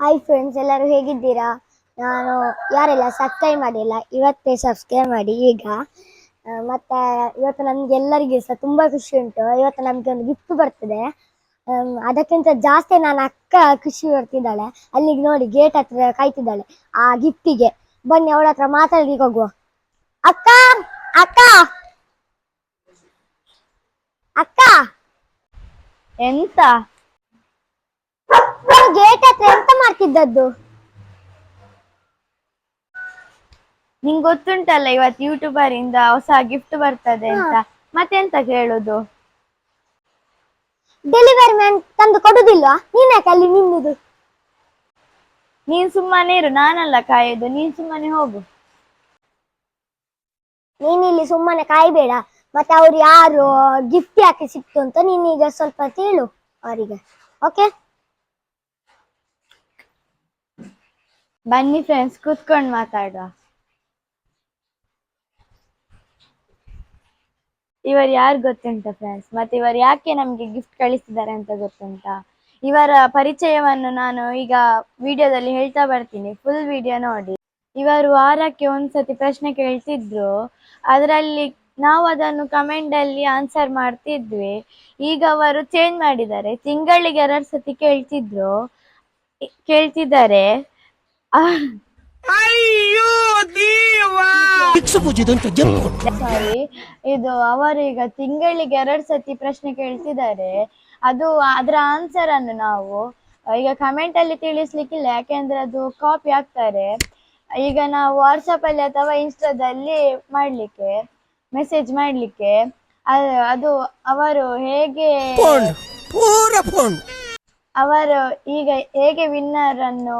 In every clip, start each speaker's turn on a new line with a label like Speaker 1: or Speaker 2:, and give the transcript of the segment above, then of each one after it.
Speaker 1: Hi friends ಎಲ್ಲರೂ ಹೇಗಿದ್ದೀರಾ? ನಾನು ಯಾರೆಲ್ಲ ಸಬ್ಸ್ಕ್ರೈಬ್ ಮಾಡಿಲ್ಲ, ಇವತ್ತೇ ಸಬ್ಸ್ಕ್ರೈಬ್ ಮಾಡಿ ಈಗ. ಮತ್ತೆ ಇವತ್ತು ನಮ್ಗೆ ಎಲ್ಲರಿಗೂ ಸಹ ತುಂಬಾ ಖುಷಿ ಉಂಟು. ಇವತ್ತು ನಮ್ಗೆ ಒಂದು ಗಿಫ್ಟ್ ಬರ್ತದೆ. ಅದಕ್ಕಿಂತ ಜಾಸ್ತಿ ನನ್ನ ಅಕ್ಕ ಖುಷಿ ಬರ್ತಿದ್ದಾಳೆ ಅಲ್ಲಿಗೆ ನೋಡಿ ಗೇಟ್ ಹತ್ರ ಕಾಯ್ತಿದ್ದಾಳೆ. ಆ ಗಿಫ್ಟಿಗೆ ಬನ್ನಿ, ಅವಳ ಹತ್ರ ಮಾತಾಡ್ಲಿಕ್ಕೆ ಹೋಗುವ. ಅಕ್ಕ ಅಕ್ಕ! ಅಕ್ಕ!
Speaker 2: ಎಂತ
Speaker 1: ಗೇಟ್ ಹತ್ರ ಮಾಡ್ತಿದ್ದದ್ದು
Speaker 2: ನಿಂಗ್ ಗೊತ್ತುಂಟಲ್ಲ ಇವತ್ತು ಯೂಟ್ಯೂಬರ್ ಇಂದ ಹೊಸ ಗಿಫ್ಟ್ ಬರ್ತದೆ ಅಂತ. ಮತ್ತೆಂತ ಕೇಳುದು?
Speaker 1: ಡೆಲಿವರಿ ಮ್ಯಾನ್ ತಂದು ಕೊಡುದಿಲ್ವಾ? ನೀನ್ ಯಾಕೆ ಅಲ್ಲಿ ನಿಂದುದು?
Speaker 2: ನೀನ್ ಸುಮ್ಮನೆ ಇರು ನಾನಲ್ಲ ಕಾಯೋದು. ನೀನ್ ಸುಮ್ಮನೆ ಹೋಗು.
Speaker 1: ನೀನ್ ಇಲ್ಲಿ ಸುಮ್ಮನೆ ಕಾಯ್ಬೇಡ. ಮತ್ತೆ ಅವ್ರು ಯಾರು ಗಿಫ್ಟ್ ಯಾಕೆ ಸಿಕ್ತು ಅಂತ ನೀನೀಗ ಸ್ವಲ್ಪ ತಿಳು ಅವರಿಗೆ. ಓಕೆ
Speaker 2: ಬನ್ನಿ ಫ್ರೆಂಡ್ಸ್ ಕೂತ್ಕೊಂಡು ಮಾತಾಡುವ. ಇವರು ಯಾರು ಗೊತ್ತುಂಟ ಫ್ರೆಂಡ್ಸ್ ಮತ್ತೆ ಇವರು ಯಾಕೆ ನಮ್ಗೆ ಗಿಫ್ಟ್ ಕಳಿಸಿದ್ದಾರೆ ಅಂತ ಗೊತ್ತುಂಟಾ? ಇವರ ಪರಿಚಯವನ್ನು ನಾನು ಈಗ ವಿಡಿಯೋದಲ್ಲಿ ಹೇಳ್ತಾ ಬರ್ತೀನಿ. ಫುಲ್ ವಿಡಿಯೋ ನೋಡಿ. ಇವರು ವಾರಕ್ಕೆ ಒಂದ್ಸತಿ ಪ್ರಶ್ನೆ ಕೇಳ್ತಿದ್ರು. ಅದರಲ್ಲಿ ನಾವು ಅದನ್ನು ಕಮೆಂಟ್ ಅಲ್ಲಿ ಆನ್ಸರ್ ಮಾಡ್ತಿದ್ವಿ. ಈಗ ಅವರು ಚೇಂಜ್ ಮಾಡಿದ್ದಾರೆ. ತಿಂಗಳಿಗೆ ಎರಡು ಸತಿ ಕೇಳ್ತಿದ್ರು. ಇ- ಕೇಳ್ತಿದ್ದಾರೆ ದೇವಾ. ಸಾರಿ ಇದು ಅವರೀಗ ತಿಂಗಳಿಗೆ ಎರಡ್ ಸತಿ ಪ್ರಶ್ನೆ ಕೇಳ್ತಿದ್ದಾರೆ. ಅದು ಅದರ ಆನ್ಸರ್ ಅನ್ನು ನಾವು ಈಗ ಕಮೆಂಟ್ ಅಲ್ಲಿ ತಿಳಿಸ್ಲಿಕ್ಕಿಲ್ಲ ಯಾಕೆಂದ್ರೆ ಅದು ಕಾಪಿ ಆಗ್ತಾರೆ. ಈಗ ನಾವು ವಾಟ್ಸಪ್ ಅಲ್ಲಿ ಅಥವಾ ಇನ್ಸ್ಟಾದಲ್ಲಿ ಮಾಡ್ಲಿಕ್ಕೆ ಮೆಸೇಜ್ ಮಾಡ್ಲಿಕ್ಕೆ ಅ- ಅದು ಅವರು ಹೇಗೆ ಅವರು ಈಗ ಹೇಗೆ ವಿನ್ನರ್ ಅನ್ನು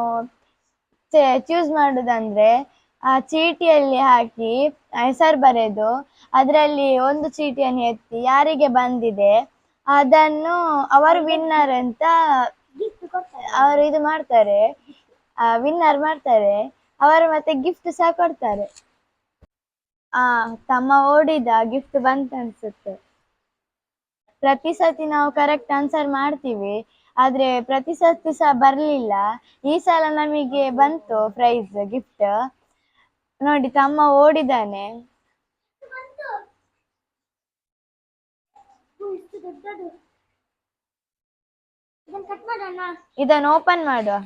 Speaker 2: ಚೂಸ್ ಮಾಡುದಂದ್ರೆ, ಆ ಚೀಟಿಯಲ್ಲಿ ಹಾಕಿ ಹೆಸರು ಬರೆದು, ಅದರಲ್ಲಿ ಒಂದು ಚೀಟಿಯನ್ನು ಎತ್ತಿ ಯಾರಿಗೆ ಬಂದಿದೆ, ಅದನ್ನು ಅವರು ವಿನ್ನರ್ ಅಂತ ಅವರು ಇದು ಮಾಡ್ತಾರೆ ವಿನ್ನರ್ ಮಾಡ್ತಾರೆ, ಅವರು ಮತ್ತೆ ಗಿಫ್ಟ್ ಸಹ ಕೊಡ್ತಾರೆ. ಆ, ತಮ್ಮ ಓಡಿದ ಗಿಫ್ಟ್ ಬಂತ ಅನ್ಸುತ್ತೆ ಪ್ರತಿ ಸತಿ ನಾವು ಕರೆಕ್ಟ್ ಆನ್ಸರ್ ಮಾಡ್ತೀವಿ. ಆದ್ರೆ ಪ್ರತಿ ಸರ್ತಿ ಸಹ ಬರ್ಲಿಲ್ಲ. ಈ ಸಲ ನಮಗೆ ಬಂತು ಪ್ರೈಸ್ ಗಿಫ್ಟ್ ನೋಡಿ ತಮ್ಮ ಓಡಿದಾನೆ ಇದನ್ನು ಓಪನ್ ಮಾಡುವ.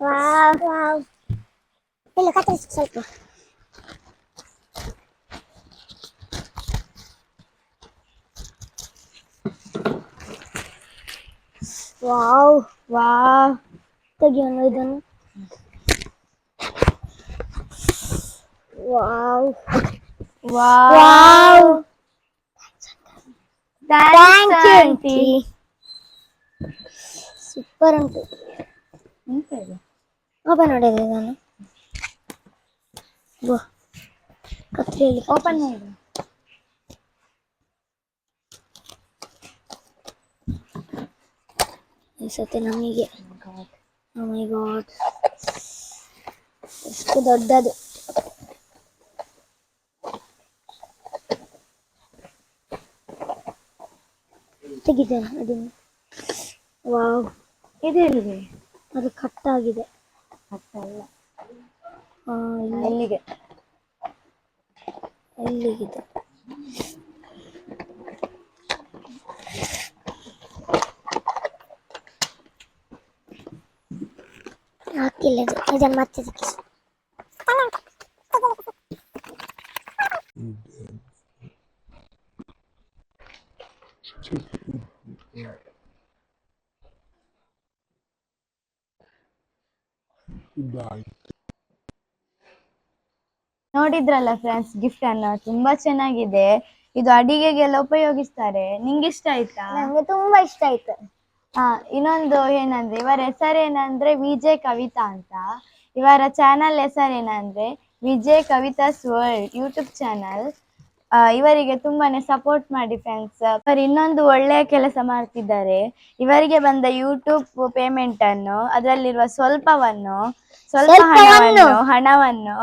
Speaker 1: wow wow belok ke terus selfie
Speaker 2: Wow,
Speaker 1: wow. Tagihan lo.
Speaker 2: Wow.
Speaker 1: Wow.
Speaker 2: Wow.
Speaker 1: Thank you
Speaker 2: aunty
Speaker 1: super ಉಂಟು ಓಪನ್ ಮಾಡಿದೆ ನಾನು ಕತ್ರಿಯಲ್ಲಿ
Speaker 2: ಓಪನ್ ಮಾಡು
Speaker 1: ಸತಿ ನಮಗೆ ಮೈ ಗಾಡ್ ಎಷ್ಟು ದೊಡ್ಡದು. ತೆಗಿದ್ದೇನೆ ಅದನ್ನು ವಾವ್
Speaker 2: ಇದೆಲ್ಲಿಗೆ
Speaker 1: ಅದು ಕಟ್ಟಾಗಿದೆ
Speaker 2: ಅಲ್ಲ
Speaker 1: ಆ, ಇಲ್ಲಿ-
Speaker 2: ಇಲ್ಲಿಗೆ
Speaker 1: ಎಲ್ಲಿಗಿದೆ ಹಾಕಿಲ್ಲ ಇದು ಇದನ್ನು ಮತ್ತೆ
Speaker 2: ನೋಡಿದ್ರಲ್ಲ ಫ್ರೆಂಡ್ಸ್ ಗಿಫ್ಟ್ ಅನ್ನು? ತುಂಬಾ ಚೆನ್ನಾಗಿದೆ. ಇದು ಅಡಿಗೆಗೆಲ್ಲ ಉಪಯೋಗಿಸ್ತಾರೆ. ನಿಂಗೆ ಇಷ್ಟ ಆಯ್ತಾ?
Speaker 1: ನಂಗೆ ತುಂಬಾ ಇಷ್ಟ ಆಯ್ತು.
Speaker 2: ಹಾ ಇನ್ನೊಂದು ಏನಂದ್ರೆ ಇವರ ಹೆಸರೇನಂದ್ರೆ ವಿಜಯ್ ಕವಿತಾ ಅಂತ. ಇವರ channel ಹೆಸರೇನಂದ್ರೆ Vijay Kavita's world YouTube channel ಆ, ಇವರಿಗೆ ತುಂಬಾನೇ ಸಪೋರ್ಟ್ ಮಾಡಿ ಫ್ರೆಂಡ್ಸ್ ಅವರು ಇನ್ನೊಂದು ಒಳ್ಳೆಯ ಕೆಲಸ ಮಾಡ್ತಿದ್ದಾರೆ. ಇವರಿಗೆ ಬಂದ ಯೂಟ್ಯೂಬ್ ಪೇಮೆಂಟ್ ಅನ್ನು ಅದರಲ್ಲಿರುವ ಸ್ವಲ್ಪವನ್ನು ಸ್ವಲ್ಪ? ಹಣವನ್ನು ಹಣವನ್ನು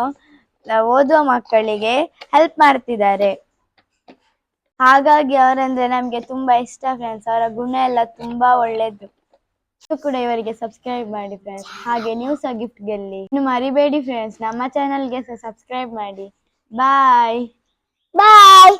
Speaker 2: ಓದುವ ಮಕ್ಕಳಿಗೆ ಹೆಲ್ಪ್ ಮಾಡ್ತಿದ್ದಾರೆ. ಹಾಗಾಗಿ ಅವರಂದ್ರೆ ನಮ್ಗೆ ತುಂಬಾ ಇಷ್ಟ ಫ್ರೆಂಡ್ಸ್ ಅವರ ಗುಣ ಎಲ್ಲ ತುಂಬಾ ಒಳ್ಳೇದು. ಕೂಡ ಇವರಿಗೆ ಸಬ್ಸ್ಕ್ರೈಬ್ ಮಾಡಿ ಫ್ರೆಂಡ್ಸ್ ಹಾಗೆ ನೀವು ಸಹ ಗಿಫ್ಟ್ ಗೆಲ್ಲಿ. ಇನ್ನು ಮರಿಬೇಡಿ ಫ್ರೆಂಡ್ಸ್ ನಮ್ಮ ಚಾನಲ್ಗೆ ಸಹ ಸಬ್ಸ್ಕ್ರೈಬ್ ಮಾಡಿ. ಬಾಯ್
Speaker 1: ಬಾಯ್